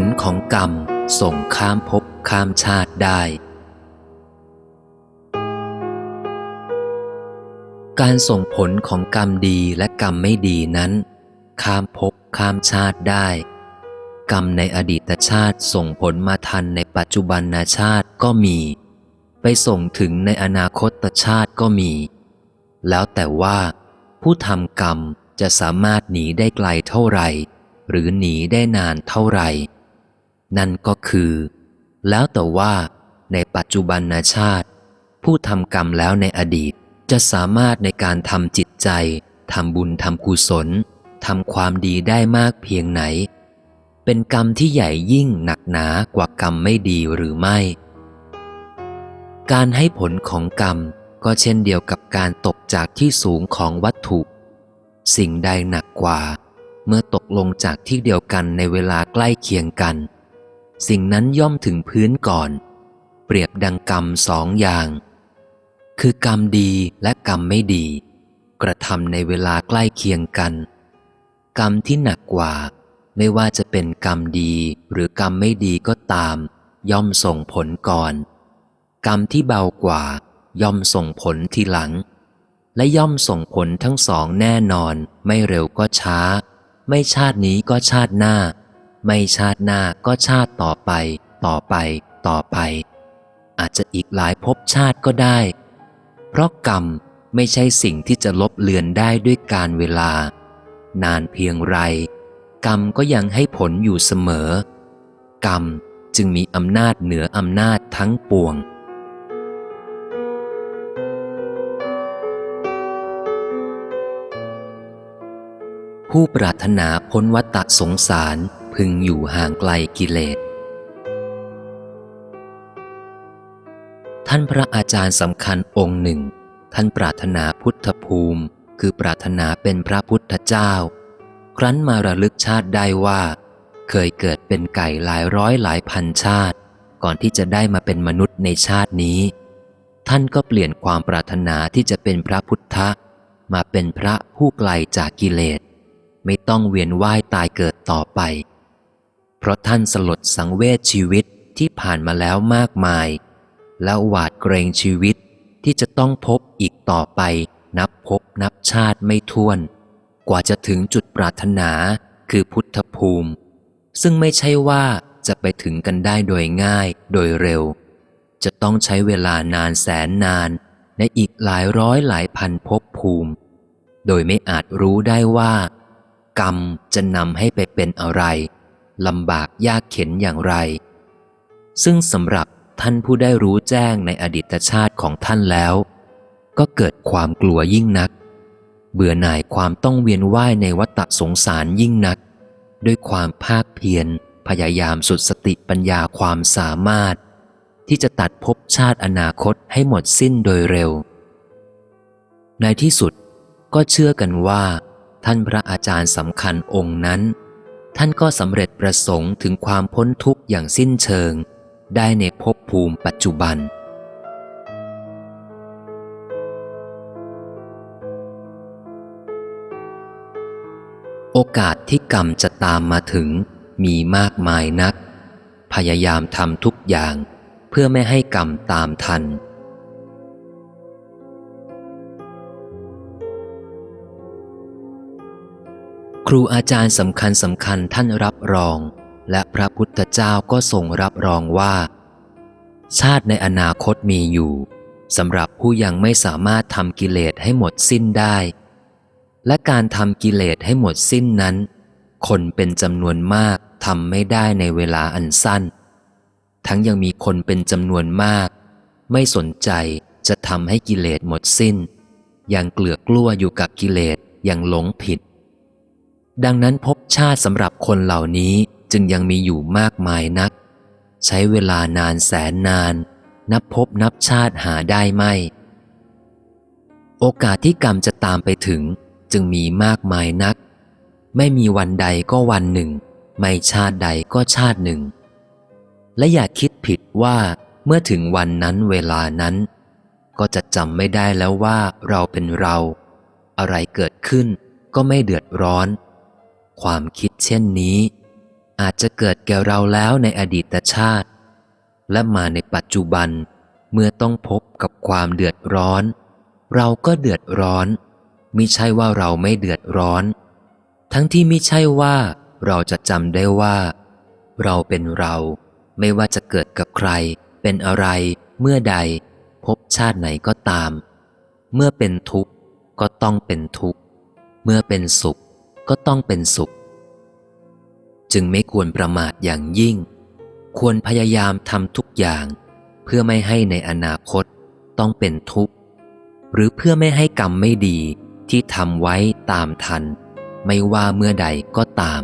ลของกรรมส่งข้ามภพข้ามชาติได้ การส่งผลของกรรมดีและกรรมไม่ดีนั้น ข้ามภพข้ามชาติได้ กรรมในอดีตชาติส่งผลมาทันในปัจจุบันชาติก็มี ไปส่งถึงในอนาคตชาติก็มี แล้วแต่ว่า ผู้ทำกรรมจะสามารถหนีได้ไกลเท่าไหร่ หรือหนีได้นานเท่าไหร่ นั่นก็คือ แล้วแต่ว่าในปัจจุบันชาติ ผู้ทำกรรมแล้วในอดีตจะสามารถในการทำจิตใจทำบุญทำกุศลทำความดีได้มากเพียงไหน เป็นกรรมที่ใหญ่ยิ่งหนักหนากว่ากรรมไม่ดีหรือไม่ การให้ผลของกรรมก็เช่นเดียวกับการตกจากที่สูงของวัตถุ สิ่งใดหนักกว่า เมื่อตกลงจากที่เดียวกันในเวลาใกล้เคียงกัน สิ่งนั้นย่อมถึงพื้นก่อน เปรียบดังกรรมสองอย่าง คือกรรมดีและกรรมไม่ดี กระทำในเวลาใกล้เคียงกัน กรรมที่หนักกว่า ไม่ว่าจะเป็นกรรมดีหรือกรรมไม่ดีก็ตาม ย่อมส่งผลก่อน กรรมที่เบากว่า ย่อมส่งผลทีหลัง และย่อมส่งผลทั้งสองแน่นอน ไม่เร็วก็ช้า ไม่ชาตินี้ก็ชาติหน้า ไม่ชาติหน้าก็ชาติต่อไป ต่อไป ต่อไป อาจจะอีกหลายภพชาติก็ได้ เพราะกรรมไม่ใช่สิ่งที่จะลบเลือนได้ด้วยการเวลา นานเพียงไร กรรมก็ยังให้ผลอยู่เสมอ กรรมจึงมีอำนาจเหนืออำนาจทั้งปวงผู้ปรารถนาพ้นวัฏสงสาร พึงอยู่ห่างไกลกิเลส ท่านพระอาจารย์สำคัญองค์หนึ่ง ท่านปรารถนาพุทธภูมิ คือปรารถนาเป็นพระพุทธเจ้า ครั้นมาระลึกชาติได้ว่า เคยเกิดเป็นไก่หลายร้อยหลายพันชาติ ก่อนที่จะได้มาเป็นมนุษย์ในชาตินี้ ท่านก็เปลี่ยนความปรารถนาที่จะเป็นพระพุทธมาเป็นพระผู้ไกลจากกิเลส ไม่ต้องเวียนว่ายตายเกิดต่อไป เพราะท่านสลดสังเวชชีวิตที่ผ่านมาแล้วมากมาย แล้วหวาดเกรงชีวิตที่จะต้องพบอีกต่อไป นับพบนับชาติไม่ท้วน กว่าจะถึงจุดปรารถนาคือพุทธภูมิ ซึ่งไม่ใช่ว่าจะไปถึงกันได้โดยง่ายโดยเร็ว จะต้องใช้เวลานานแสนนานในอีกหลายร้อยหลายพันภพภูมิ โดยไม่อาจรู้ได้ว่า กรรมจะนำให้ไปเป็นอะไร ลำบากยากเข็นอย่างไร ซึ่งสำหรับท่านผู้ได้รู้แจ้งในอดีตชาติของท่านแล้ว ก็เกิดความกลัวยิ่งนัก เบื่อหน่ายความต้องเวียนว่ายในวัฏสงสารยิ่งนัก ด้วยความภาคเพียรพยายามสุดสติปัญญาความสามารถ ที่จะตัดภพชาติอนาคตให้หมดสิ้นโดยเร็ว ในที่สุดก็เชื่อกันว่า ท่านพระอาจารย์สำคัญองค์นั้น ท่านก็สำเร็จประสงค์ถึงความพ้นทุกข์อย่างสิ้นเชิง ได้ในภพภูมิปัจจุบัน โอกาสที่กรรมจะตามมาถึงมีมากมายนัก พยายามทำทุกอย่างเพื่อไม่ให้กรรมตามทัน รูอาจารย์สำคัญสำคัญท่านรับรอง และพระพุทธเจ้าก็ทรงรับรองว่า ชาติในอนาคตมีอยู่สำหรับผู้ยังไม่สามารถทำกิเลสให้หมดสิ้นได้ และการทำกิเลสให้หมดสิ้นนั้น คนเป็นจำนวนมากทำไม่ได้ในเวลาอันสั้น ทั้งยังมีคนเป็นจำนวนมาก ไม่สนใจจะทำให้กิเลสหมดสิ้น ยังเกลือกกลัวอยู่กับกิเลสยังหลงผิด ดังนั้นภพชาติสำหรับคนเหล่านี้จึงยังมีอยู่มากมายนัก ใช้เวลานานแสนนาน นับพบนับชาติหาได้ไม่ โอกาสที่กรรมจะตามไปถึงจึงมีมากมายนัก ไม่มีวันใดก็วันหนึ่ง ไม่ชาติใดก็ชาติหนึ่ง และอย่าคิดผิดว่าเมื่อถึงวันนั้นเวลานั้น ก็จะจำไม่ได้แล้วว่าเราเป็นเรา อะไรเกิดขึ้นก็ไม่เดือดร้อน ความคิดเช่นนี้ อาจจะเกิดแก่เราแล้วในอดีตชาติ และมาในปัจจุบันเมื่อต้องพบกับความเดือดร้อน เราก็เดือดร้อนมิใช่ว่าเราไม่เดือดร้อน ทั้งที่มิใช่ว่าเราจะจำได้ว่า เราเป็นเราไม่ว่าจะเกิดกับใคร เป็นอะไร เมื่อใด พบชาติไหนก็ตาม เมื่อเป็นทุกข์ก็ต้องเป็นทุกข์ เมื่อเป็นสุข ก็ต้องเป็นสุข จึงไม่ควรประมาทอย่างยิ่ง ควรพยายามทำทุกอย่าง เพื่อไม่ให้ในอนาคตต้องเป็นทุกข์ หรือเพื่อไม่ให้กรรมไม่ดีที่ทำไว้ตามทัน ไม่ว่าเมื่อใดก็ตาม